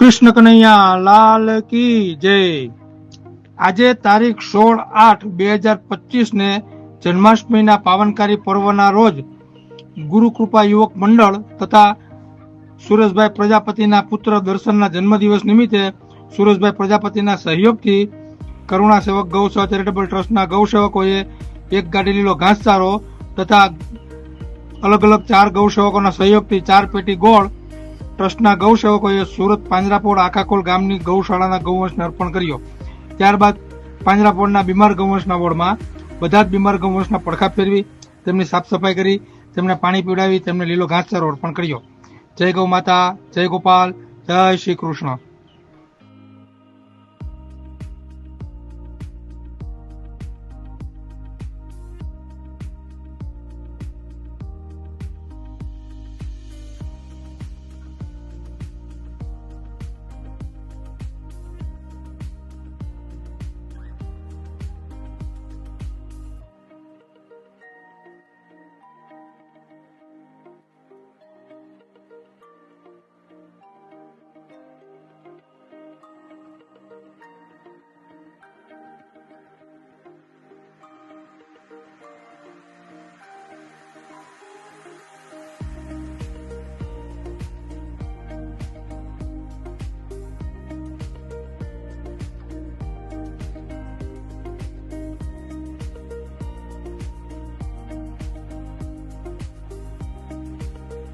કૃષ્ણ કનૈયા, લાલ કી જય. આજે તારીખ સોળ આઠ બે હજાર પચીસ ને જન્માષ્ટમીના પાવનકારી પર્વના રોજ ગુરુકૃપા યુવક મંડળ તથા સુરેશભાઈ પ્રજાપતિના પુત્ર દર્શનના જન્મદિવસ નિમિત્તે સુરેશભાઈ પ્રજાપતિના સહયોગથી કરુણા સેવક ગૌસેવા ચેરિટેબલ ટ્રસ્ટના ગૌસેવકોએ એક ગાડી લીલો ઘાસચારો તથા અલગ અલગ ચાર ગૌસેવકોના સહયોગથી ચાર પેટી ગોળ ટ્રસ્ટના ગૌસેવકોએ સુરત પાંજરાપોળ આખાકોલ ગામની ગૌશાળાના ગૌવંશને અર્પણ કર્યો. ત્યારબાદ પાંજરાપોળના બીમાર ગૌવંશના વોર્ડમાં બધા જ બીમાર ગૌવંશના પડખા ફેરવી, તેમની સાફ સફાઈ કરી, તેમને પાણી પીવડાવી, તેમને લીલો ઘાસચારો અર્પણ કર્યો. જય ગૌ માતા, જય ગોપાલ, જય શ્રી કૃષ્ણ.